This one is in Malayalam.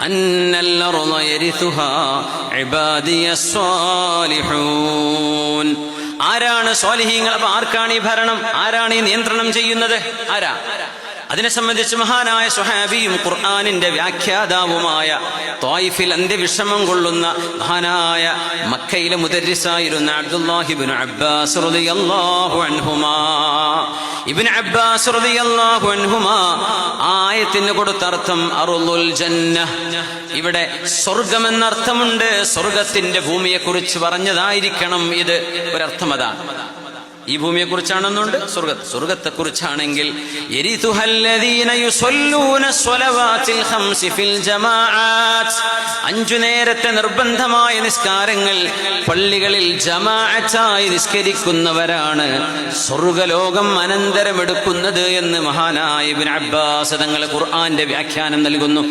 أن الأرض يرثها عبادي الصالحون ആരാണ് സ്വാലിഹീങ്ങൾ അപ്പൊ ആർക്കാണ് ഈ ഭരണം ആരാണ് ഈ നിയന്ത്രണം ചെയ്യുന്നത് ആരാ അതിനെ സംബന്ധിച്ച് മഹാനായ സുഹാബിയും ഖുർആാനിന്റെ വ്യാഖ്യാതാവുമായ ത്വായിഫിൽ അന്ത്യവിഷമം കൊള്ളുന്ന മഹാനായ മക്കയിലെ മുദരിസായിരുന്ന അബ്ദുല്ലാഹിബിൻ അബ്ബാസ് റളിയല്ലാഹു അൻഹുമാ ഇബ്നു അബ്ബാസ് ആയത്തിന് കൊടുത്ത അർത്ഥം ജന്ന. ഇവിടെ സ്വർഗം എന്നർത്ഥമുണ്ട് സ്വർഗത്തിന്റെ ഭൂമിയെ കുറിച്ച് പറഞ്ഞതായിരിക്കണം ഇത്. ഒരർത്ഥം അതാണ്. ഈ ഭൂമിയെ കുറിച്ചാണെന്നുണ്ട് സ്വർഗത്ത് സ്വർഗത്തെ കുറിച്ചാണെങ്കിൽ അഞ്ചു നേരത്തെ നിർബന്ധമായ നിസ്കാരങ്ങൾ പള്ളികളിൽ ജമാഅച്ചായി നിസ്കരിക്കുന്നവരാണ് സ്വർഗലോകം അനന്തരമെടുക്കുന്നത് എന്ന് മഹാനായ അബ്ബാസ് തങ്ങൾ ഖുർആന്റെ വ്യാഖ്യാനം നൽകുന്നു.